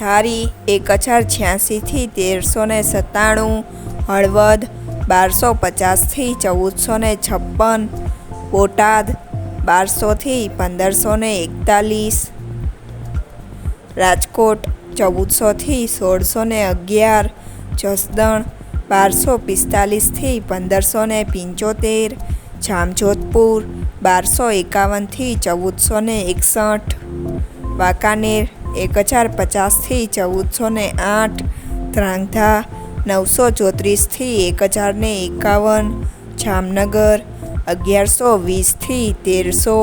ધારી, એક હજાર છ્યાસીથી તેરસો ને સત્તાણું, હળવદ બારસો પચાસથી ચૌદસો ને છપ્પન, બોટાદ બારસોથી પંદરસો ને એકતાલીસ, રાજકોટ ચૌદસોથી સોળસો ને અગિયાર, જસદણ બારસો પિસ્તાલીસથી પંદરસો ને પંચોતેર, જામજોધપુર બારસો એકાવનથી ચૌદસો ને એકસઠ, વાંકાનેર એક હજાર પચાસથી ચૌદસો ને આઠ ધ્રાંગધા નવસો ચોત્રીસથી એક હજાર ને એકાવન જામનગર અગિયારસો વીસથી તેરસો